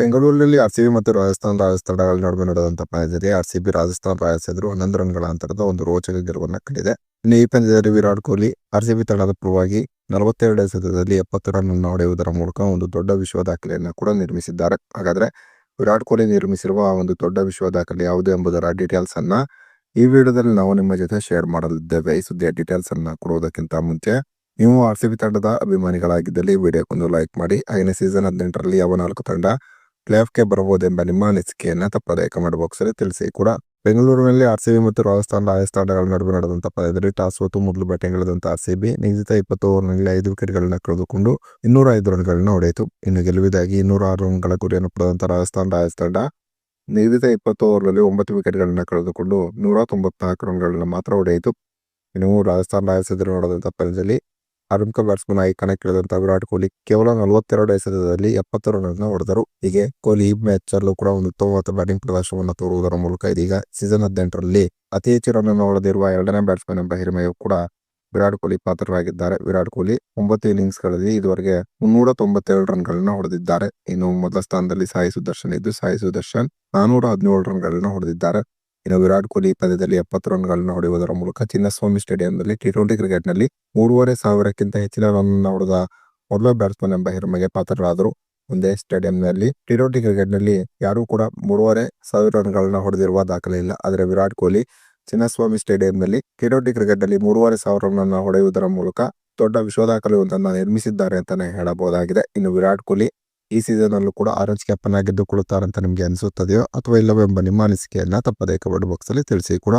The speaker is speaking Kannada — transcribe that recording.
ಬೆಂಗಳೂರಿನಲ್ಲಿ ಆರ್ ಸಿ ಬಿ ಮತ್ತು ರಾಜಸ್ಥಾನ್ ರಾಯಲ್ಸ್ ತಂಡಗಳ ನಡುವೆ ನಡೆದಂತ ಪಂದ್ಯದಲ್ಲಿ R C B, Rajasthan Royals ಎದುರು ಹನ್ನೊಂದು ರನ್ಗಳ ಅಂತರದ ಒಂದು ರೋಚಕ ಗೆಲುವನ್ನ ಕಂಡಿದೆ. ಇನ್ನು ಈ ಪಂದ್ಯದಲ್ಲಿ Virat Kohli R C B ತಂಡದ ಪರವಾಗಿ ನಲವತ್ತೆರಡು ಎಸೆತದಲ್ಲಿ ಎಪ್ಪತ್ತು ರನ್ ಅನ್ನು ಹೊಡೆಯುವುದರ ಮೂಲಕ ಒಂದು ದೊಡ್ಡ ವಿಶ್ವ ದಾಖಲೆಯನ್ನು ಕೂಡ ನಿರ್ಮಿಸಿದ್ದಾರೆ. ಹಾಗಾದ್ರೆ ವಿರಾಟ್ ಕೊಹ್ಲಿ ನಿರ್ಮಿಸಿರುವ ಒಂದು ದೊಡ್ಡ ವಿಶ್ವ ದಾಖಲೆ ಯಾವುದು ಎಂಬುದರ ಡೀಟೇಲ್ಸ್ ಅನ್ನ ಈ ವಿಡಿಯೋದಲ್ಲಿ ನಾವು ನಿಮ್ಮ ಜೊತೆ ಶೇರ್ ಮಾಡಲಿದ್ದೇವೆ. ಈ ಸುದ್ದಿಯ ಡೀಟೇಲ್ಸ್ ಅನ್ನ ಕೊಡುವುದಕ್ಕಿಂತ ಮುಂಚೆ ನೀವು ಆರ್ ಸಿ ಬಿ ತಂಡದ ಅಭಿಮಾನಿಗಳಾಗಿದ್ದಲ್ಲಿ ವಿಡಿಯೋಕ್ಕೊಂದು ಲೈಕ್ ಮಾಡಿ. ಐನೇ ಸೀಸನ್ ಹದಿನೆಂಟರಲ್ಲಿ ಯಾವ ನಾಲ್ಕು ತಂಡ ಪ್ಲೇ ಗೆ ಬರಬಹುದೆಂಬ ನಿಮ್ಮ ಅನಿಸಿಕೆಯನ್ನ ತಪ್ಪದೇ ಕಮೆಂಟ್ ಬಾಕ್ಸ್ ತಿಳಿಸಿ. ಕೂಡ ಬೆಂಗಳೂರಿನಲ್ಲಿ ಆರ್ ಸಿ ಬಿ ಮತ್ತು ರಾಜಸ್ಥಾನ್ ರಾಯಲ್ಸ್ ತಂಡಗಳ ನಡುವೆ ನಡೆದಂತ ಪಂದ್ಯದಲ್ಲಿ ಟಾಸ್ ಹೊತ್ತು ಮೊದಲು ಬ್ಯಾಟಿಂಗ್ ಆರ್ ಸಿ ಬಿ ನಿಗದಿತ ಇಪ್ಪತ್ತು ಓವರ್ನಲ್ಲಿ ಐದು ವಿಕೆಟ್ಗಳನ್ನ ಕಳೆದುಕೊಂಡು ಇನ್ನೂರ ಐದು ರನ್ಗಳನ್ನ ಹೊಡೆಯಿತು. ಇನ್ನು ಗೆಲುವಿದಾಗಿ ಇನ್ನೂರ ಆರು ರನ್ಗಳ ಗುರಿಯನ್ನು ಪಡೆದಂತಹ ರಾಜಸ್ಥಾನ್ ರಾಯಲ್ಸ್ ತಂಡ ನಿಗದಿತ ಇಪ್ಪತ್ತು ಓವರ್ನಲ್ಲಿ ಒಂಬತ್ತು ವಿಕೆಟ್ಗಳನ್ನ ಕಳೆದುಕೊಂಡು ನೂರ ತೊಂಬತ್ನಾಲ್ಕು ರನ್ಗಳನ್ನ ಮಾತ್ರ ಹೊಡೆಯಿತು. ಇನ್ನು ರಾಜಸ್ಥಾನ್ ರಾಯಲ್ಸ್ ಎದುರು ನೋಡಿದಂತ ಪಂದ್ಯದಲ್ಲಿ ಆರಂಭಿಕ ಬ್ಯಾಟ್ಸ್ಮನ್ ಆಗಿ ಕಣಕ್ಕಿಳಿದಂತ ವಿರಾಟ್ ಕೊಹ್ಲಿ ಕೇವಲ ನಲವತ್ತೆರಡು ಎಸೆತದಲ್ಲಿ ಎಪ್ಪತ್ತು ರನ್ ಅನ್ನು ಹೊಡೆದರು. ಹೀಗೆ ಕೊಹ್ಲಿ ಈ ಮ್ಯಾಚ್ ಅಲ್ಲೂ ಕೂಡ ಒಂದು ಉತ್ತಮವಾದ ಬ್ಯಾಟಿಂಗ್ ಪ್ರದರ್ಶನವನ್ನು ತೋರುವುದರ ಮೂಲಕ ಇದೀಗ ಸೀಸನ್ ಹದಿನೆಂಟರಲ್ಲಿ ಅತಿ ಹೆಚ್ಚು ರನ್ ಅನ್ನು ಹೊಡೆದಿರುವ ಎರಡನೇ ಬ್ಯಾಟ್ಸ್ಮನ್ ಎಂಬ ಹಿರಿಮೆಯು ಕೂಡ ವಿರಾಟ್ ಕೊಹ್ಲಿ ಪಾತ್ರರಾಗಿದ್ದಾರೆ. ವಿರಾಟ್ ಕೊಹ್ಲಿ ಒಂಬತ್ತು ಇನ್ನಿಂಗ್ಸ್ಗಳಲ್ಲಿ ಇದುವರೆಗೆ ಮುನ್ನೂರ ತೊಂಬತ್ತೆರಡು ರನ್ಗಳನ್ನ ಹೊಡೆದಿದ್ದಾರೆ. ಇನ್ನು ಮೊದಲ ಸ್ಥಾನದಲ್ಲಿ ಸಾಯಿ ಸುದರ್ಶನ್ ಇದ್ದು, ಸಾಯಿ ಸುದರ್ಶನ್ ನಾನೂರ ಹದಿನೇಳು ರನ್ಗಳನ್ನ ಹೊಡೆದಿದ್ದಾರೆ. ಇನ್ನು ವಿರಾಟ್ ಕೊಹ್ಲಿ ಪಂದ್ಯದಲ್ಲಿ ಎಪ್ಪತ್ತು ರನ್ಗಳನ್ನ ಹೊಡೆಯುವುದರ ಮೂಲಕ ಚಿನ್ನಸ್ವಾಮಿ ಸ್ಟೇಡಿಯಂನಲ್ಲಿ ಟಿ ಟ್ವೆಂಟಿ ಕ್ರಿಕೆಟ್ನಲ್ಲಿ ಮೂರುವರೆ ಸಾವಿರಕ್ಕಿಂತ ಹೆಚ್ಚಿನ ರನ್ ಹೊಡೆದ ಮೊದಲ ಬ್ಯಾಟ್ಸ್ಮನ್ ಎಂಬ ಹಿರಿಮೆಗೆ ಪಾತ್ರರಾದರು. ಒಂದೇ ಸ್ಟೇಡಿಯಂನಲ್ಲಿ ಟಿ ಟ್ವೆಂಟಿ ಕ್ರಿಕೆಟ್ನಲ್ಲಿ ಯಾರೂ ಕೂಡ ಮೂರುವರೆ ಸಾವಿರ ರನ್ಗಳನ್ನ ಹೊಡೆದಿರುವ ದಾಖಲೆ ಇಲ್ಲ. ಆದರೆ ವಿರಾಟ್ ಕೊಹ್ಲಿ ಚಿನ್ನಸ್ವಾಮಿ ಸ್ಟೇಡಿಯಂನಲ್ಲಿ ಟಿ ಟ್ವೆಂಟಿ ಕ್ರಿಕೆಟ್ನಲ್ಲಿ ಮೂರುವರೆ ಸಾವಿರ ರನ್ನನ್ನು ಹೊಡೆಯುವುದರ ಮೂಲಕ ದೊಡ್ಡ ವಿಶ್ವ ದಾಖಲೆಯೊಂದನ್ನು ನಿರ್ಮಿಸಿದ್ದಾರೆ ಅಂತಾನೆ ಹೇಳಬಹುದಾಗಿದೆ. ಇನ್ನು ವಿರಾಟ್ ಕೊಹ್ಲಿ ಈ ಸೀಸನ್ ಅಲ್ಲೂ ಕೂಡ ಆರೆಂಜ್ ಕ್ಯಾಪ್ ಅನ್ನ ಅಂತ ನಿಮಗೆ ಅನಿಸುತ್ತದೆಯೋ ಅಥವಾ ಇಲ್ಲವೋ ಎಂಬ ನಿಮ್ಮ ಅನಿಸಿಕೆಯನ್ನ ತಪ್ಪದೇ ಕಮೆಂಟ್ ಬಾಕ್ಸ್ ಅಲ್ಲಿ ತಿಳಿಸಿ ಕೂಡ.